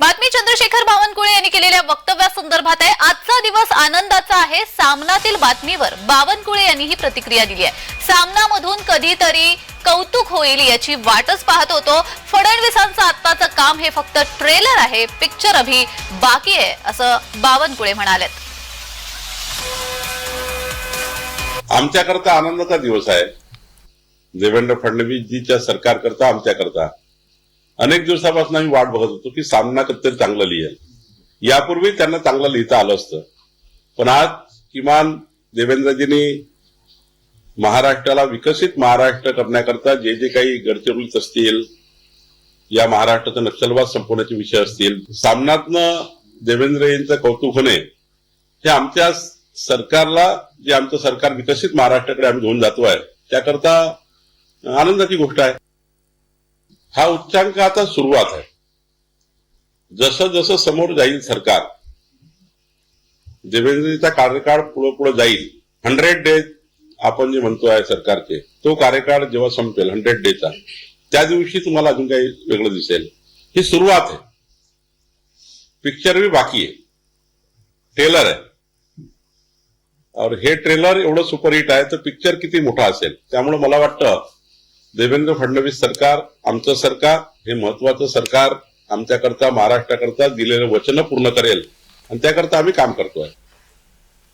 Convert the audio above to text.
बातमी चंद्रशेखर बावनकुळे यांनी केलेल्या वक्तव्यासंदर्भात आहे. आजचा दिवस आनंदाचा आहे. सामनातील बातमीवर बावनकुळे यांनी ही प्रतिक्रिया दिली आहे. सामनामधून कधीतरी कौतुक होईल याची वाटच पाहत होतो. फडणवीसांचं आत्ताचं काम हे फक्त ट्रेलर आहे. पिक्चर अभि बाकी आहे असं बावनकुळे म्हणालेत. आमच्याकरता आनंदाचा दिवस आहे. देवेंद्र फडणवीसजीच्या सरकारकरता आमच्याकरता. अनेक दिवसापासून आम्ही वाट बघत होतो की सामना कधीतरी चांगलं लिहेल. यापूर्वी त्यांना चांगलं लिहिता आलं असतं. पण आज किमान देवेंद्रजींनी महाराष्ट्राला विकसित महाराष्ट्र करण्याकरता जे जे काही गडचिरोलीत असतील या महाराष्ट्राचा नक्षलवाद संपवण्याचे विषय असतील सामनातनं देवेंद्र यांचं कौतुक होणे हे आमच्या सरकारला जे आमचं सरकार विकसित महाराष्ट्राकडे आम्ही घेऊन जातो आहे त्याकरता आनंदाची गोष्ट आहे. हा उच्चांक आता सुरुवात आहे. जसं जसं समोर जाईल सरकार देवेंद्रजीचा कार्यकाळ पुढे पुढे जाईल हंड्रेड डेज आपण जे म्हणतो आहे सरकारचे तो कार्यकाळ जेव्हा संपेल हंड्रेड डेचा त्या दिवशी तुम्हाला अजून काही वेगळं दिसेल. ही सुरुवात आहे. पिक्चर बी बाकी आहे. ट्रेलर आहे. और हे ट्रेलर एवढं सुपरहिट आहे तर पिक्चर किती मोठा असेल? त्यामुळे मला वाटतं देवेंद्र फडणवीस सरकार आमचं सरकार हे महत्वाचं सरकार आमच्याकरता महाराष्ट्राकरता दिलेलं वचन पूर्ण करेल. आणि त्याकरता आम्ही काम करतोय.